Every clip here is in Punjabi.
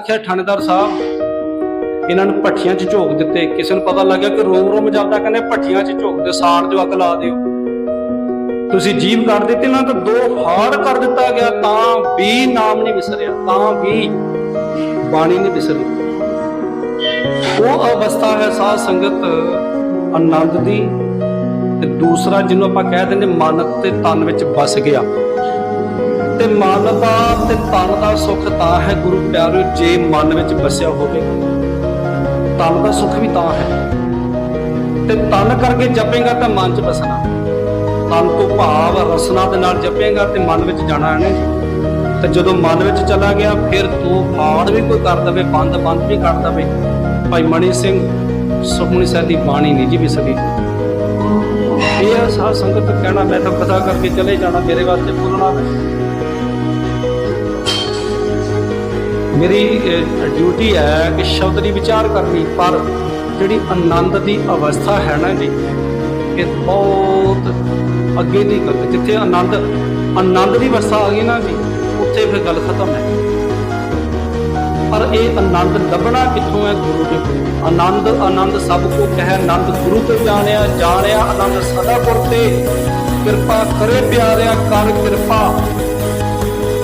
ਆਖਿਆ ਥਾਣੇਦਾਰ ਸਾਹਿਬ, ਇਹਨਾਂ ਨੂੰ ਭੱਠੀਆਂ 'ਚ ਝੋਕ ਦਿੱਤੇ। ਕਿਸੇ ਨੂੰ ਪਤਾ ਲੱਗਿਆ ਕਿ ਰੋਮ ਰੋਮ ਜਾਂਦਾ, ਕਹਿੰਦੇ ਭੱਠੀਆਂ 'ਚ ਝੋਕ ਦਿਓ ਸਾੜ ਦਿਓ ਅੱਗ ਲਾ ਦਿਓ। ਤੁਸੀਂ ਜੀਵ ਕੱਢ ਦਿੱਤੀ, ਇਹਨਾਂ ਤਾਂ ਦੋ ਹਾਰ ਕਰ ਦਿੱਤਾ ਗਿਆ, ਤਾਂ ਵੀ ਨਾਮ ਨਹੀਂ ਵਿਸਰਿਆ, ਤਾਂ ਵੀ ਬਾਣੀ ਨਹੀਂ ਵਿਸਰੀ। ਉਹ ਅਵਸਥਾ ਹੈ ਸਾਧ ਸੰਗਤ ਆਨੰਦ ਦੀ ਤੇ ਦੂਸਰਾ ਜਿਹਨੂੰ ਆਪਾਂ ਕਹਿ ਦਿੰਦੇ ਮਨ ਤੇ ਤਨ ਵਿੱਚ ਵਸ ਗਿਆ। ਤੇ ਮਨ ਦਾ ਤੇ ਤਨ ਦਾ ਸੁੱਖ ਤਾਂ ਹੈ ਗੁਰੂ ਪਿਆਰਿਓ ਜੇ ਮਨ ਵਿੱਚ ਵਸਿਆ ਹੋਵੇ। ਤਨ ਦਾ ਸੁੱਖ ਵੀ ਤਾਂ ਹੈ। ਤੇ ਤਨ ਕਰਕੇ ਜਪੇਗਾ ਤਾਂ ਮਨ 'ਚ ਵਸਣਾ ਤਨ ਤੋਂ ਭਾਵ ਰਸਨਾ ਦੇ ਨਾਲ ਜਪੇਗਾ ਤੇ ਮਨ ਵਿੱਚ ਜਾਣਾ ਹੈ ਤੇ ਜਦੋਂ ਮਨ ਵਿੱਚ ਚਲਾ ਗਿਆ, ਫਿਰ ਤੂੰ ਫਾੜ ਵੀ ਕੋਈ ਕਰ ਦਵੇ, ਬੰਦ ਬੰਦ ਵੀ ਕਰ ਦਵੇ। ਭਾਈ ਮਣੀ ਸਿੰਘ, ਸੁਖਮਨੀ ਸਾਹਿਬ ਦੀ ਬਾਣੀ ਨਹੀਂ ਜੀ ਵਿਸਦੀ ਇਹ ਆ ਸਾਧ ਸੰਗਤ ਕਹਿਣਾ, ਮੈਂ ਤਾਂ ਪਤਾ ਕਰਕੇ ਚਲੇ ਜਾਣਾ, ਮੇਰੇ ਵਾਸਤੇ ਬੋਲਣਾ ਮੇਰੀ ਡਿਊਟੀ ਹੈ ਕਿ ਸ਼ਬਦ ਦੀ ਵਿਚਾਰ ਕਰਨੀ, ਪਰ ਜਿਹੜੀ ਆਨੰਦ ਦੀ ਅਵਸਥਾ ਹੈ ਨਾ ਜੀ, ਇਹ ਬਹੁਤ ਅੱਗੇ ਦੀ ਗੱਲ ਜਿੱਥੇ ਆਨੰਦ ਆਨੰਦ ਦੀ ਅਵਸਥਾ ਆ ਗਈ ਨਾ ਜੀ, ਉੱਥੇ ਫਿਰ ਗੱਲ ਖਤਮ ਹੈ। ਪਰ ਇਹ ਆਨੰਦ ਲੱਭਣਾ ਕਿੱਥੋਂ ਹੈ ਗੁਰੂ ਦੇ ਕੋਲ ਆਨੰਦ ਆਨੰਦ ਸਭ ਕੋ ਕਹਿ, ਆਨੰਦ ਗੁਰੂ ਤੇ ਜਾਣਿਆ ਜਾਣਿਆ ਆਨੰਦ ਸਦਾ ਗੁਰ ਤੇ। ਕਿਰਪਾ ਕਰੇ ਪਿਆਰਿਆ, ਕਰ ਕਿਰਪਾ।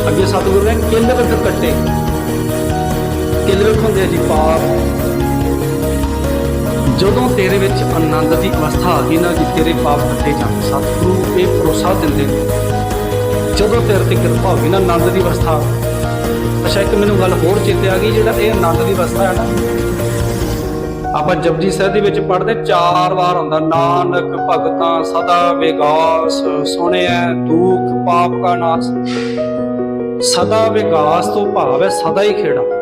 ਅੱਗੇ ਸਤਿਗੁਰੂ ਨੇ ਕਿੰਨ ਵਿੱਚ ਕੱਟੇ। ਕਿੰਨ ਵਿੱਚ ਹੁੰਦੇ ਆ ਜੀ ਪਾਪ। ਜਦੋਂ ਤੇਰੇ ਵਿੱਚ ਆਨੰਦ ਦੀ ਅਵਸਥਾ ਆ ਗਈ ਨਾ ਜੀ, ਤੇਰੇ ਪਾਪ ਕੱਟੇ ਜਾਣ। ਸਤਿਗੁਰੂ ਇਹ ਭਰੋਸਾ ਦਿੰਦੇ ਨੇ। ਜਦੋਂ ਤੇਰੇ ਤੇ ਕਿਰਪਾ ਹੋ ਗਈ ਨਾ ਆਨੰਦ ਦੀ ਅਵਸਥਾ, ਅੱਛਾ, ਇੱਕ ਮੈਨੂੰ ਗੱਲ ਹੋਰ ਚੇਤੇ ਆ ਗਈ, ਜਿਹੜਾ ਇਹ ਆਨੰਦ ਦੀ ਅਵਸਥਾ ਹੈ ਨਾ। ਆਪਾਂ ਜਪਜੀ ਸਾਹਿਬ ਦੇ ਵਿੱਚ ਪੜ੍ਹਦੇ, ਚਾਰ ਵਾਰ ਹੁੰਦਾ, ਨਾਨਕ ਭਗਤਾਂ ਸਦਾ ਵਿਗਾਸ ਸੁਣਿਆ ਦੁੱਖ, ਪਾਪ ਕਾ ਨਾਸ। ਸਦਾ ਵਿਗਾਸ ਤੋਂ ਭਾਵ ਹੈ, ਸਦਾ ਹੀ ਖੇੜਾ।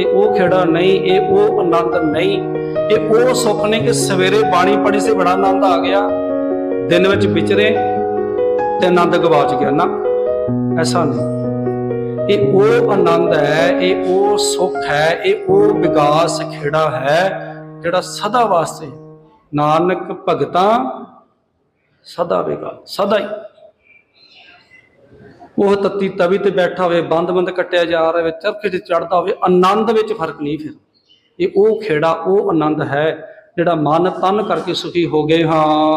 ਇਹ ਉਹ ਖੇੜਾ ਨਹੀਂ, ਇਹ ਉਹ ਆਨੰਦ ਨਹੀਂ। ਇਹ ਉਹ ਸੁੱਖ ਨਹੀਂ ਕਿ ਸਵੇਰੇ ਬਾਣੀ ਪੜ੍ਹੀ ਸੀ, ਬੜਾ ਆਨੰਦ ਆ ਗਿਆ। ਦਿਨ ਵਿੱਚ ਵਿਚਰੇ ਤੇ ਆਨੰਦ ਗਵਾਚ ਗਿਆ। ਨਾ, ਐਸਾ ਨਹੀਂ। ਇਹ ਉਹ ਆਨੰਦ ਹੈ, ਇਹ ਉਹ ਸੁੱਖ ਹੈ, ਇਹ ਉਹ ਵਿਕਾਸ ਖੇੜਾ ਹੈ, ਜਿਹੜਾ ਸਦਾ ਵਾਸਤੇ ਨਾਨਕ ਭਗਤਾਂ ਸਦਾ ਵਿਗਾਸ ਸਦਾ ਹੀ। ਉਹ ਤੱਤੀ ਤਵੀ ਤੇ ਬੈਠਾ ਹੋਵੇ ਬੰਦ ਬੰਦ ਕੱਟਿਆ ਜਾ ਰਿਹਾ ਹੋਵੇ, ਚਰਖੇ ਤੇ ਚੜਦਾ ਹੋਵੇ, ਆਨੰਦ ਵਿੱਚ ਫ਼ਰਕ ਨਹੀਂ ਫਿਰ। ਇਹ ਉਹ ਖੇੜਾ, ਉਹ ਆਨੰਦ ਹੈ ਜਿਹੜਾ ਮਨ ਤਨ ਕਰਕੇ ਸੁਖੀ ਹੋ ਗਏ ਹਾਂ।